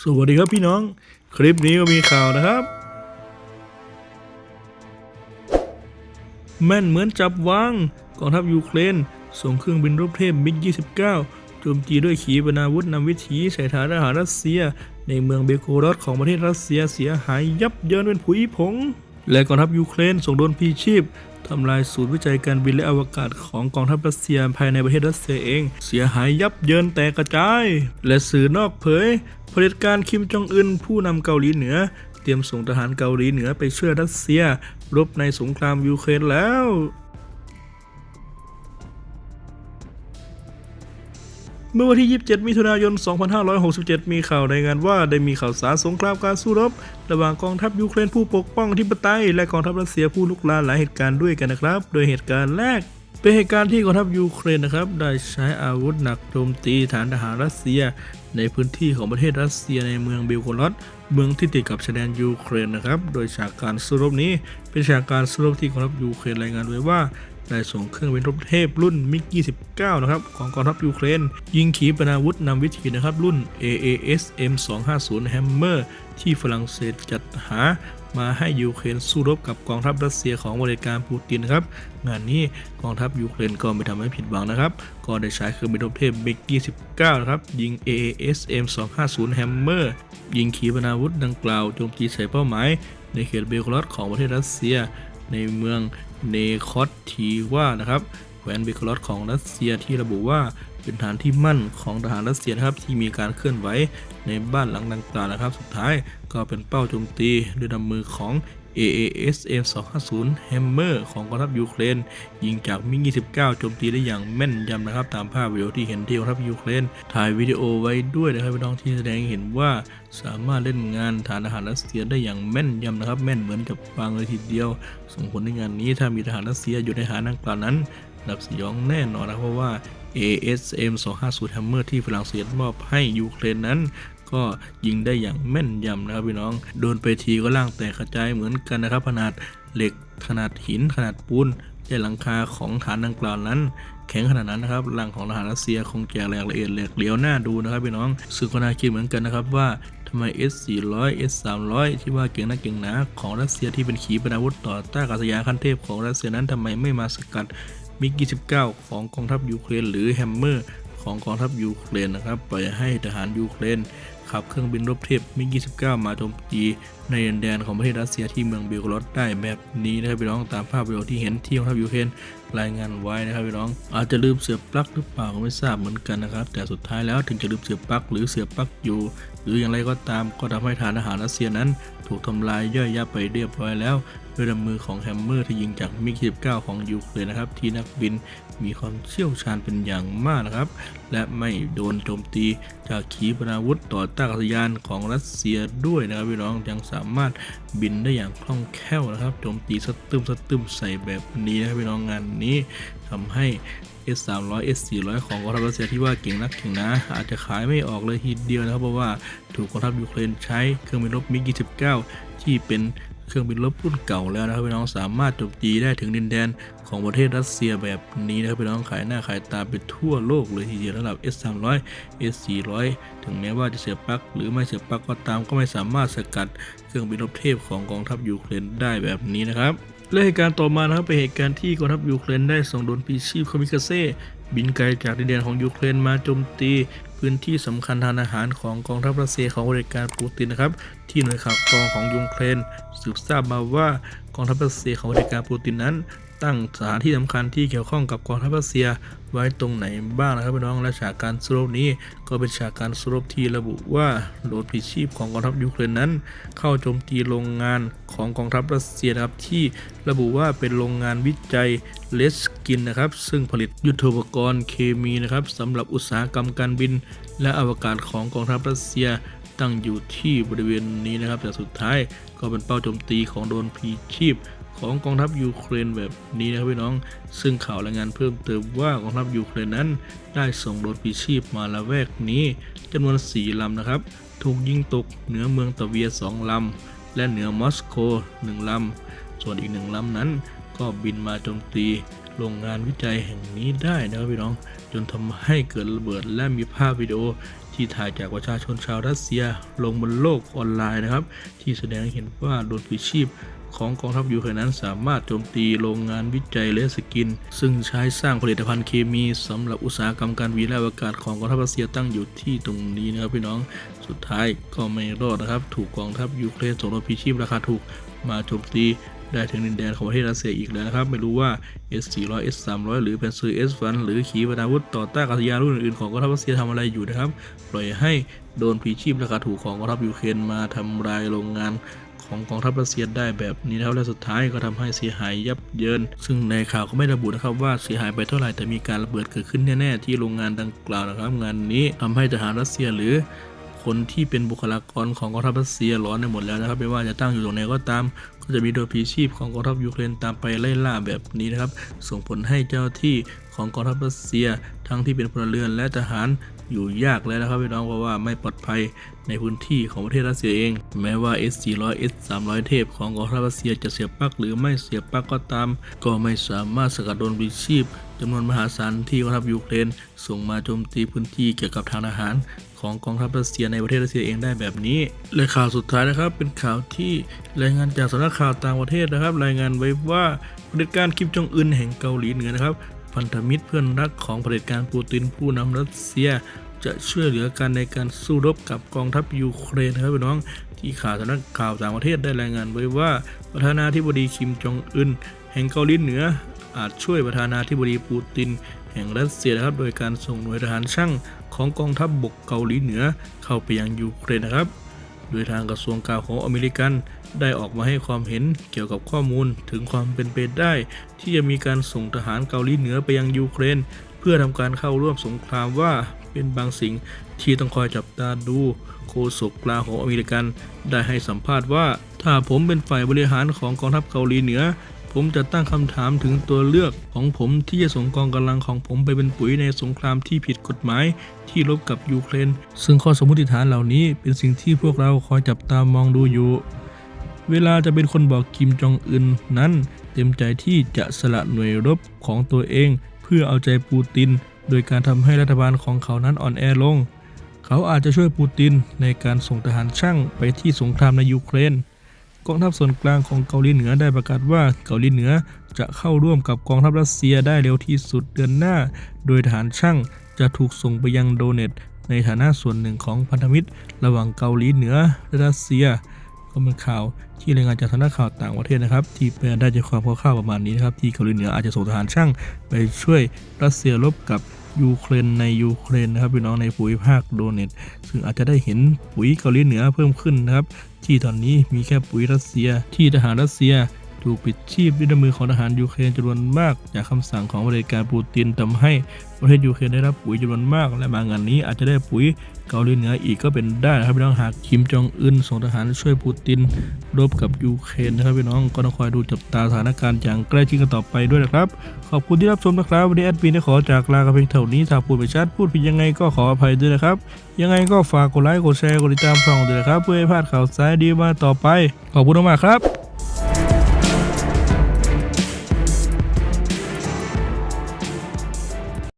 สวัสดีครับพี่น้อง คลิปนี้ก็มีข่าวนะครับ แม่นเหมือนจับวางกองทัพยูเครนส่งเครื่องบินรบเทพมิก 29 โจมตีด้วยขีปนาวุธนำวิถีใส่ฐานทหารรัสเซีย ในเมืองเบโกรอดของประเทศรัสเซียเสียหายยับเยินเป็นผุยผง และกองทัพยูเครนส่งโดนพีชีพทำลายศูนย์วิจัยการบินและอวกาศของกองทัพรัสเซียภายในประเทศรัสเซียเอง เสียหายยับเยินแตกกระจาย และสื่อนอกเผยเผด็จการคิมจองอึนผู้นำเกาหลีเหนือ เตรียมส่งทหารเกาหลีเหนือไปช่วยรัสเซีย รบในสงครามยูเครนแล้ว เมื่อวันที่ 27 มิถุนายน 2567 มีข่าวรายงานว่าได้มีข่าวสารสงครามการสู้รบ ระหว่างกองทัพยูเครนผู้ปกป้องอธิปไตย และกองทัพรัสเซียผู้ลุกลานหลายเหตุการณ์ด้วยกันนะครับ โดยเหตุการณ์แรกเป็นเหตุการณ์ที่กองทัพยูเครนนะครับได้ใช้อาวุธหนักโจมตีฐานทหารรัสเซีย ในพื้นที่ของประเทศรัสเซียในเมืองเบลโกรอดเมืองที่ติดกับชายแดนยูเครนนะครับ โดยฉากการสู้รบนี้เป็นฉากการสู้รบที่กองทัพยูเครนรายงานไว้ว่า ได้ส่งเครื่องบินรบเทพรุ่นมิก 29 นะครับ ของกองทัพยูเครน ยิงขีปนาวุธนำวิถีนะครับ รุ่น AAS M250 Hammer ที่ฝรั่งเศสจัดหามาให้ยูเครนสู้รบกับกองทัพรัสเซียของบริการปูตินนะครับ งานนี้กองทัพยูเครนก็ไม่ทำให้ผิดหวังนะครับ ก็ได้ใช้เครื่องบินรบเทพมิก 29 นะครับ ยิง AAS M250 Hammer ยิงขีปนาวุธดังกล่าวโจมตีใส่เป้าหมาย ในเขตเบลกรอดของประเทศรัสเซีย ในเมือง เนคอตทีว่านะครับแคว้นเบคลอสของรัสเซียที่ระบุว่าเป็นฐานที่มั่นของทหารรัสเซียนะครับที่มีการเคลื่อนไหวในบ้านหลังดังกล่าวนะครับ สุดท้ายก็เป็นเป้าโจมตีด้วยนำมือของ AAS M250 Hammer ของกองทัพยูเครน ยิงจากมิก29 โจมตีได้อย่างแม่นยำนะครับ ตามภาพวิดีโอที่เห็นที่กองทัพยูเครน ถ่ายวิดีโอไว้ด้วยนะครับพี่น้องที่แสดงเห็นว่าสามารถเล่นงานฐานทหารรัสเซียได้อย่างแม่นยำนะครับ แม่นเหมือนกับวางเลยทีเดียว ส่งผลในงานนี้ถ้ามีทหารรัสเซียอยู่ในฐานดังกล่าวนั้นดับสยองแน่นอนนะเพราะว่า ASM 250 Hammer ที่ฝรั่งเศสมอบให้ยูเครนนั้น ก็ยิงได้อย่างแม่นยำนะครับพี่น้อง โดนไปทีก็ล่างแตกกระจายเหมือนกันนะครับขนาดเหล็กขนาดหินขนาดปูนและหลังคาของฐานดังกล่าวนั้น แข็งขนาดนั้นนะครับหลังของทหารรัสเซียคงแก่แหลกละเอียดแหลกเหลียวหน้าดูนะครับพี่น้องซึ่งก็น่าคิดเหมือนกันนะครับว่าทำไม S 400 S 300 ที่ว่าเก่งนักเก่งหนาของรัสเซียที่เป็นขีปนาวุธต่อต้านอากาศยานขั้นเทพของรัสเซียนั้นทำไมไม่มาสกัดมิก29 ของกองทัพยูเครนหรือแฮมเมอร์ ของกองทัพยูเครนนะครับปล่อยให้ทหารยูเครนขับเครื่องบินรบเทพมิก29 มาโจมตีในดินแดนของประเทศรัสเซียที่เมืองเบลกรอดได้แบบนี้นะครับพี่น้องตามภาพวิดีโอที่เห็นที่กองทัพยูเครน รายงานไว้นะครับพี่น้อง อาจจะลืมเสียบปลั๊กหรือเปล่าก็ไม่ทราบเหมือนกันนะครับ แต่สุดท้ายแล้วถึงจะลืมเสียบปลั๊กหรือเสียบปลั๊กอยู่ หรืออย่างไรก็ตามก็ทำให้ฐานอาหารรัสเซียนั้น ถูกทำลายย่อยยับไปเรียบร้อยแล้วด้วยลำมือของแฮมเมอร์ที่ยิงจากมิก 19 ของยูเครนนะครับ ที่นักบินมีความเชี่ยวชาญเป็นอย่างมากนะครับ และไม่โดนโจมตีจากขีปนาวุธต่อต้านอากาศยานของรัสเซียด้วยนะครับพี่น้องยังสามารถบินได้อย่างคล่องแคล่วนะครับโจมตีสตึมสตึมใส่แบบนี้นะครับพี่น้องงานนี้ทำให้ S 3 0 0 S 4 0 0ของกองทัพรัสเซียที่ว่าเก่งนักเก่งนะ อาจจะขายไม่ออกเลยทีเดียวนะครับเพราะว่าถูกกองทัพยูเครนใช้เครื่องบินรบมิก29ที่เป็น เครื่องบินรบรุ่นเก่าแล้วนะครับพี่น้องสามารถโจมตีได้ถึงดินแดนของประเทศรัสเซียแบบนี้นะครับพี่น้องขายหน้าขายตาไปทั่วโลกเลยทีเดียวระดับ S 3 0 0 S 4 0 0 ถึงแม้ว่าจะเสียปลั๊กหรือไม่เสียปลั๊กก็ตามก็ไม่สามารถสกัดเครื่องบินรบเทพของกองทัพยูเครนได้แบบนี้นะครับและเหตุการณ์ต่อมานะครับเป็นเหตุการณ์ที่กองทัพยูเครนได้ส่งโดรนพีชีพคามิคาเซ่ บินไกลจากดินแดนของยูเครนมาโจมตีพื้นที่สำคัญทางอาหารของกองทัพรัสเซียของบริการปูตินนะครับ ที่หน่วยข่าวกรองของยูเครนสืบทราบมาว่ากองทัพรัสเซียของบริการปูตินนั้น ตั้งสถานที่สำคัญที่เกี่ยวข้องกับกองทัพรัสเซียไว้ตรงไหนบ้างนะครับพี่น้องและฉากการสู้รบนี้ก็เป็นฉากการสู้รบที่ระบุว่าโดรนพลีชีพของกองทัพยูเครนนั้น เข้าโจมตีโรงงานของกองทัพรัสเซียนะครับที่ระบุว่าเป็นโรงงานวิจัยเลสกินนะครับ ซึ่งผลิตยุทโธปกรณ์เคมีนะครับสำหรับอุตสาหกรรมการบิน และอวกาศของกองทัพรัสเซียตั้งอยู่ที่บริเวณนี้นะครับแต่สุดท้ายก็เป็นเป้าโจมตีของโดรนพีชีพ ของกองทัพยูเครนแบบนี้นะครับพี่น้อง ซึ่งข่าวรายงานเพิ่มเติมว่ากองทัพยูเครนนั้น ได้ส่งรนพลีชีพมาละแวกนี้จำนวน 4 ลำนะครับ ถูกยิงตกเหนือเมืองตะเวีย 2 ลำ และเหนือมอสโก 1 ลำ ส่วนอีกหนึ่งลำนั้น ก็บินมาโจมตีโรงงานวิจัยแห่งนี้ได้นะครับพี่น้อง จนทำให้เกิดระเบิดและมีภาพวิดีโอที่ถ่ายจากประชาชนชาวรัสเซียลงบนโลกออนไลน์นะครับ ที่แสดงให้เห็นว่าโดรนพลีชีพ ของกองทัพยูเครนนั้นสามารถโจมตีโรงงานวิจัยแลสกิน ซึ่งใช้สร้างผลิตภัณฑ์เคมีสำหรับอุตสาหกรรมการบินและอวกาศของกองทัพรัสเซียตั้งอยู่ที่ตรงนี้นะครับพี่น้องสุดท้ายก็ไม่รอดนะครับ ถูกกองทัพยูเครนส่งรถพิชีพราคาถูกมาโจมตีได้ถึงดินแดนของประเทศรัสเซียอีกแล้วนะครับ ไม่รู้ว่า S400 S300 หรือแพนซือ S1 หรือขีปนาวุธต่อต้านอากาศยานรุ่นอื่นๆของกองทัพรัสเซียทำอะไรอยู่นะครับ ปล่อยให้โดนพีชีพราคาถูกของกองทัพยูเครนมาทำลายโรงงาน ของกองทัพรัสเซียได้แบบนี้นะครับและสุดท้ายก็ทำให้เสียหายยับเยิน ซึ่งในข่าวก็ไม่ระบุนะครับว่าเสียหายไปเท่าไหร่แต่มีการระเบิดเกิดขึ้นแน่ๆที่โรงงานดังกล่าวนะครับ งานนี้ทำให้ทหารรัสเซียหรือคนที่เป็นบุคลากรของกองทัพรัสเซียร้อนในหมดแล้วนะครับไม่ว่าจะตั้งอยู่ตรงไหนก็ตาม ก็จะมีโดยพีชีพของกองทัพยูเครนตามไปไล่ล่าแบบนี้นะครับ ส่งผลให้เจ้าที่ของกองทัพรัสเซีย ทั้งที่เป็นพลเรือนและทหาร อยู่ยากแล้วนะครับพี่น้องเพราะว่าไม่ปลอดภัยในพื้นที่ของประเทศรัสเซียเอง แม้ว่า S400 S300 เทพของกองทัพรัสเซียจะเสียบปลั๊กหรือไม่เสียบปลั๊กก็ตาม ก็ไม่สามารถสกัดโดนพลีชีพจำนวนมหาศาลที่กองทัพยูเครนส่งมาโจมตีพื้นที่เกี่ยวกับทางทหารของกองทัพรัสเซียในประเทศรัสเซียเองได้แบบนี้ และข่าวสุดท้ายนะครับ เป็นข่าวที่รายงานจากสำนักข่าวต่างประเทศนะครับ รายงานไว้ว่าผด็จการคิมจองอึนแห่งเกาหลีเหนือนะครับ พันธมิตรเพื่อนรักของเผด็จการปูตินผู้นำรัสเซีย จะช่วยเหลือกันในการสู้รบกับกองทัพยูเครนครับพี่น้องที่ข่าวสำนักข่าวต่างประเทศได้รายงานไว้ว่าประธานาธิบดีคิมจองอึนแห่งเกาหลีเหนืออาจช่วยประธานาธิบดีปูติน แห่งรัสเซียนะครับโดยการส่งหน่วยทหารช่างของกองทัพบบกเกาหลีเหนือเข้าไปยังยูเครนนะครับ โดยทางกระทรวงการของอเมริกัน ได้ออกมาให้ความเห็นเกี่ยวกับข้อมูลถึงความเป็นไปได้ ที่จะมีการส่งทหารเกาหลีเหนือไปยังยูเครน เพื่อทำการเข้าร่วมสงครามว่าเป็นบางสิ่งที่ต้องคอยจับตาดูโฆษกกลาโหมอเมริกัน ได้ให้สัมภาษณ์ว่า ถ้าผมเป็นฝ่ายบริหารของกองทัพเกาหลีเหนือ ผมจะตั้งคำถามถึงตัวเลือกของผมที่จะส่งกองกำลังของผมไปเป็นปุ๋ยในสงครามที่ผิดกฎหมายที่รบกับยูเครน ซึ่งข้อสมมติฐานเหล่านี้เป็นสิ่งที่พวกเราคอยจับตามองดูอยู่ เวลาจะเป็นคนบอกคิมจองอึนนั้น เต็มใจที่จะสละหน่วยรบของตัวเอง เพื่อเอาใจปูติน โดยการทำให้รัฐบาลของเขานั้นอ่อนแอลง เขาอาจจะช่วยปูตินในการส่งทหารช่างไปที่สงครามในยูเครน กองทัพส่วนกลางของเกาหลีเหนือได้ประกาศว่าเกาหลีเหนือจะเข้าร่วมกับกองทัพรัสเซียได้เร็วที่สุดเดือนหน้า โดยทหารช่างจะถูกส่งไปยังโดเนตในฐานะส่วนหนึ่งของพันธมิตร ระหว่างเกาหลีเหนือและรัสเซียก็เป็นข่าวที่รายงานจากสำนักข่าวต่างประเทศนะครับ ที่แปลได้ใจความคร่าวๆประมาณนี้นะครับ ที่เกาหลีเหนืออาจจะส่งทหารช่างไปช่วยรัสเซียรบกับยูเครนในยูเครนนะครับพี่น้องในภูมิภาคโดเนตซึ่งอาจจะได้เห็นปุ๋ยเกาหลีเหนือเพิ่มขึ้นนะครับ ที่ตอนนี้มีแค่ปุ๋ยรัสเซีย ที่ทหารรัสเซีย ถูกปิดชีพด้วยน้ำมือของทหารยูเครนจำนวนมาก จากคำสั่งของประเผด็จการปูตินทำให้ประเทศยูเครนได้รับปุ๋ยจำนวนมาก และมางานนี้อาจจะได้ปุ๋ยเกาหลีเหนืออีกก็เป็นได้นะครับพี่น้องหากคิมจองอึนส่งทหารช่วยปูตินรบกับยูเครนนะครับพี่น้องก็ต้องคอยดูจับตาสถานการณ์อย่างใกล้ชิดกันต่อไปด้วยนะครับ ขอบคุณที่รับชมนะครับวันนี้แอดมินได้ขอจากลากันเพียงเท่านี้ถ้าพูดไปชัดพูดผิดยังไงก็ขออภัยด้วยนะครับ ยังไงก็ฝากกดไลค์กดแชร์กดติดตามช่องด้วยนะครับเพื่อให้พลาดข่าวสารดีมาต่อไป ขอบคุณมากครับ